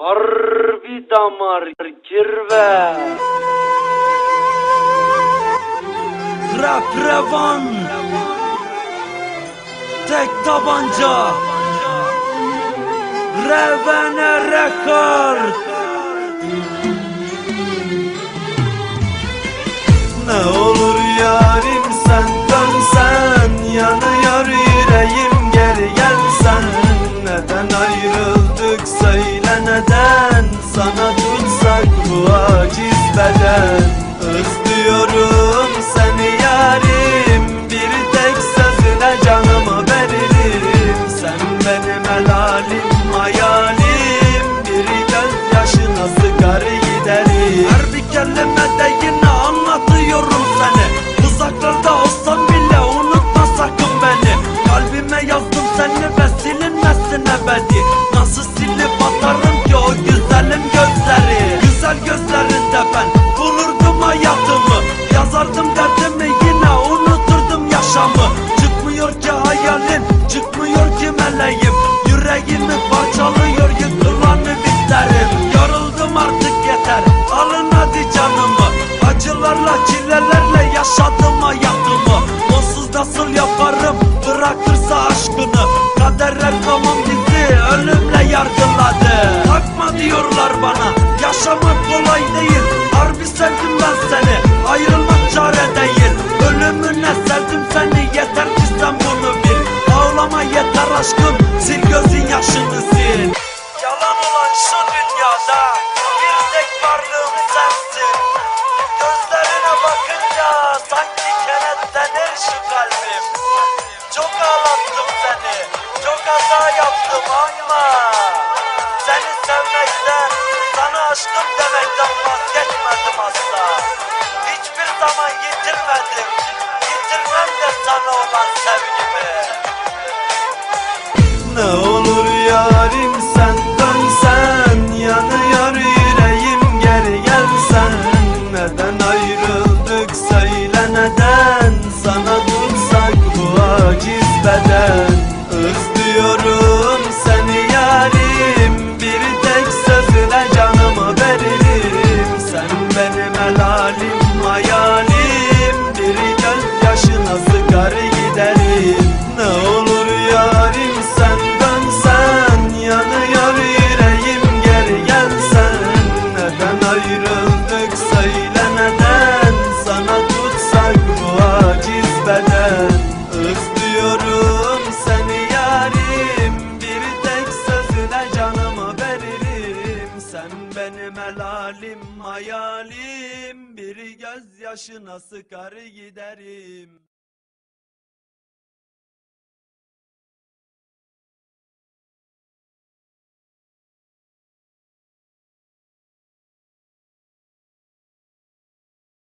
Harbi damar kirve. Rap revan. Tek tabanca. Revene rekord. sana Yaşamak kolay değil Harbi sevdim ben seni. Ayrılmak çare değil Ölümüne sevdim seni. Yeter ki sen bunu bil Ağlama yeter aşkım. Sil gözün yaşını sil. Yalan olan şu dünyada Bir tek varlığım sensin. Gözlerine bakınca Sanki kenetlenir şu kalbim. Çok ağlattım seni Çok hata yaptım. Hala aşkım demekten vazgeçmedim asla. Hiçbir zaman yitirmedim. Yitirmem de sana olan sevgimi. Benim helalim hayalim biri gözyaşına sıkar giderim.